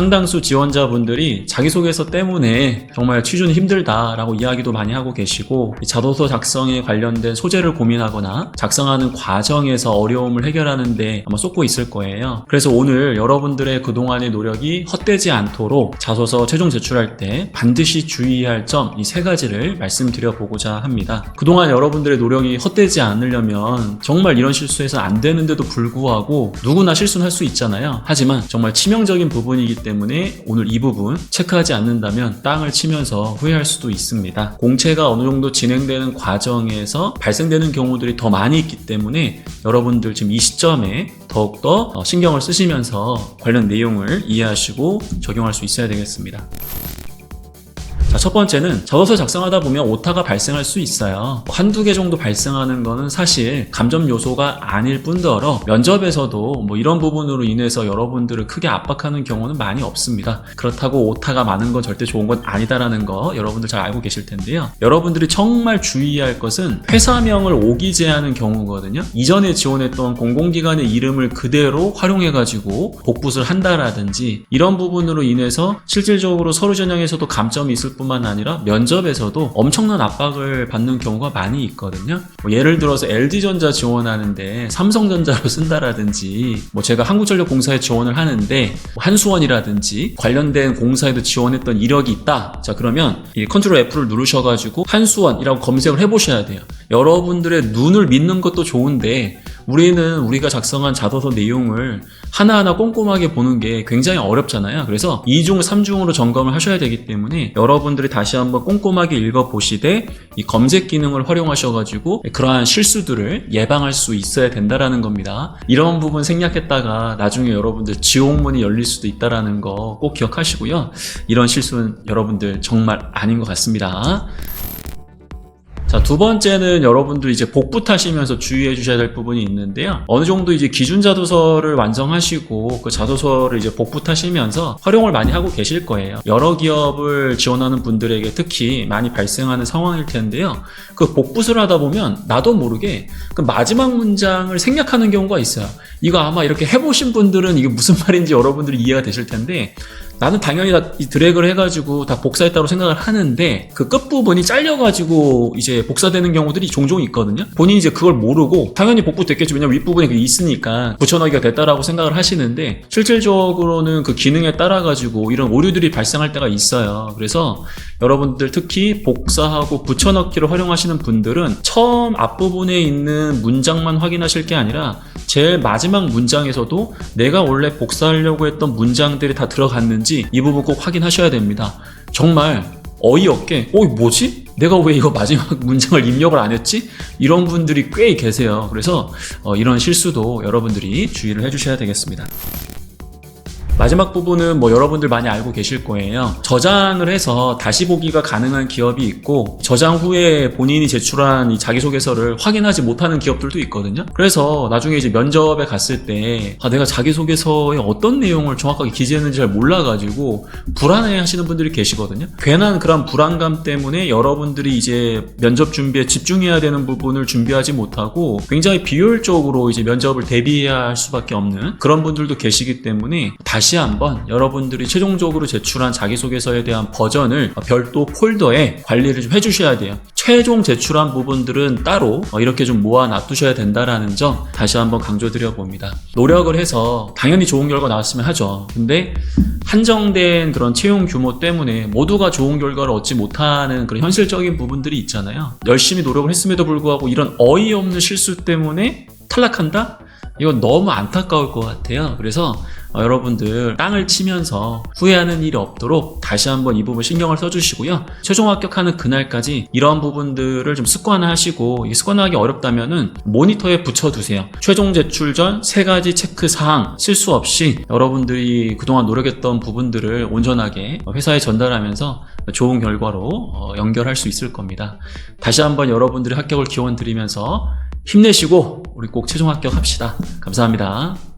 상당수 지원자분들이 자기소개서 때문에 정말 취준 힘들다라고 이야기도 많이 하고 계시고 이 자소서 작성에 관련된 소재를 고민하거나 작성하는 과정에서 어려움을 해결하는데 아마 쏟고 있을 거예요. 그래서 오늘 여러분들의 그동안의 노력이 헛되지 않도록 자소서 최종 제출할 때 반드시 주의할 점 이 세 가지를 말씀드려 보고자 합니다. 그동안 여러분들의 노력이 헛되지 않으려면 정말 이런 실수해서 안 되는데도 불구하고 누구나 실수는 할 수 있잖아요. 하지만 정말 치명적인 부분이기 때문에 오늘 이 부분 체크하지 않는다면 땅을 치면서 후회할 수도 있습니다. 공채가 어느 정도 진행되는 과정에서 발생되는 경우들이 더 많이 있기 때문에 여러분들 지금 이 시점에 더욱더 어, 신경을 쓰시면서 관련 내용을 이해하시고 적용할 수 있어야 되겠습니다. 자, 첫 번째는 자소서 작성하다 보면 오타가 발생할 수 있어요. 한두 개 정도 발생하는 거는 사실 감점 요소가 아닐 뿐더러 면접에서도 뭐 이런 부분으로 인해서 여러분들을 크게 압박하는 경우는 많이 없습니다. 그렇다고 오타가 많은 건 절대 좋은 건 아니다라는 거 여러분들 잘 알고 계실 텐데요. 여러분들이 정말 주의할 것은 회사명을 오기재하는 경우거든요. 이전에 지원했던 공공기관의 이름을 그대로 활용해가지고 복붙을 한다라든지 이런 부분으로 인해서 실질적으로 서류 전형에서도 감점이 있을 뿐만 아니라 면접에서도 엄청난 압박을 받는 경우가 많이 있거든요. 뭐 예를 들어서 LG전자 지원하는데 삼성전자로 쓴다라든지 뭐 제가 한국전력공사에 지원을 하는데 뭐 한수원이라든지 관련된 공사에도 지원했던 이력이 있다. 자 그러면 이 컨트롤 F를 누르셔가지고 한수원이라고 검색을 해보셔야 돼요. 여러분들의 눈을 믿는 것도 좋은데 우리는 우리가 작성한 자소서 내용을 하나하나 꼼꼼하게 보는 게 굉장히 어렵잖아요. 그래서 2중, 3중으로 점검을 하셔야 되기 때문에 여러분들이 다시 한번 꼼꼼하게 읽어보시되 이 검색 기능을 활용하셔가지고 그러한 실수들을 예방할 수 있어야 된다라는 겁니다. 이런 부분 생략했다가 나중에 여러분들 지옥문이 열릴 수도 있다라는 거 꼭 기억하시고요. 이런 실수는 여러분들 정말 아닌 것 같습니다. 자, 두 번째는 여러분들 이제 복붙하시면서 주의해 주셔야 될 부분이 있는데요. 어느 정도 이제 기준 자소서를 완성하시고 그 자소서를 이제 복붙하시면서 활용을 많이 하고 계실 거예요. 여러 기업을 지원하는 분들에게 특히 많이 발생하는 상황일 텐데요. 그 복붙을 하다 보면 나도 모르게 그 마지막 문장을 생략하는 경우가 있어요. 이거 아마 이렇게 해보신 분들은 이게 무슨 말인지 여러분들이 이해가 되실 텐데 나는 당연히 다 이 드래그를 해가지고 다 복사했다고 생각을 하는데 그 끝부분이 잘려가지고 이제 복사되는 경우들이 종종 있거든요. 본인이 이제 그걸 모르고 당연히 복붙됐겠죠. 왜냐면 윗부분에 그게 있으니까 붙여넣기가 됐다라고 생각을 하시는데 실질적으로는 그 기능에 따라 가지고 이런 오류들이 발생할 때가 있어요. 그래서 여러분들 특히 복사하고 붙여넣기를 활용하시는 분들은 처음 앞부분에 있는 문장만 확인하실 게 아니라 제일 마지막 문장에서도 내가 원래 복사하려고 했던 문장들이 다 들어갔는지 이 부분 꼭 확인하셔야 됩니다. 정말 어이없게 어 뭐지? 내가 왜 이거 마지막 문장을 입력을 안 했지? 이런 분들이 꽤 계세요. 그래서 어, 이런 실수도 여러분들이 주의를 해주셔야 되겠습니다. 마지막 부분은 뭐 여러분들 많이 알고 계실 거예요. 저장을 해서 다시 보기가 가능한 기업이 있고 저장 후에 본인이 제출한 이 자기소개서를 확인하지 못하는 기업들도 있거든요. 그래서 나중에 이제 면접에 갔을 때 아, 내가 자기소개서에 어떤 내용을 정확하게 기재했는지 잘 몰라가지고 불안해 하시는 분들이 계시거든요. 괜한 그런 불안감 때문에 여러분들이 이제 면접 준비에 집중해야 되는 부분을 준비하지 못하고 굉장히 비효율적으로 이제 면접을 대비해야 할 수밖에 없는 그런 분들도 계시기 때문에 다시 한번 여러분들이 최종적으로 제출한 자기소개서에 대한 버전을 별도 폴더에 관리를 좀 해주셔야 돼요. 최종 제출한 부분들은 따로 이렇게 좀 모아 놔두셔야 된다라는 점 다시 한번 강조드려 봅니다. 노력을 해서 당연히 좋은 결과 나왔으면 하죠. 근데 한정된 그런 채용 규모 때문에 모두가 좋은 결과를 얻지 못하는 그런 현실적인 부분들이 있잖아요. 열심히 노력을 했음에도 불구하고 이런 어이없는 실수 때문에 탈락한다? 이건 너무 안타까울 것 같아요. 그래서 어, 여러분들 땅을 치면서 후회하는 일이 없도록 다시 한번 이 부분 신경을 써주시고요. 최종 합격하는 그날까지 이런 부분들을 좀 습관화하시고 이 습관화하기 어렵다면은 모니터에 붙여두세요. 최종 제출 전 세 가지 체크 사항 실수 없이 여러분들이 그동안 노력했던 부분들을 온전하게 회사에 전달하면서 좋은 결과로 어, 연결할 수 있을 겁니다. 다시 한번 여러분들의 합격을 기원 드리면서 힘내시고 우리 꼭 최종 합격합시다. 감사합니다.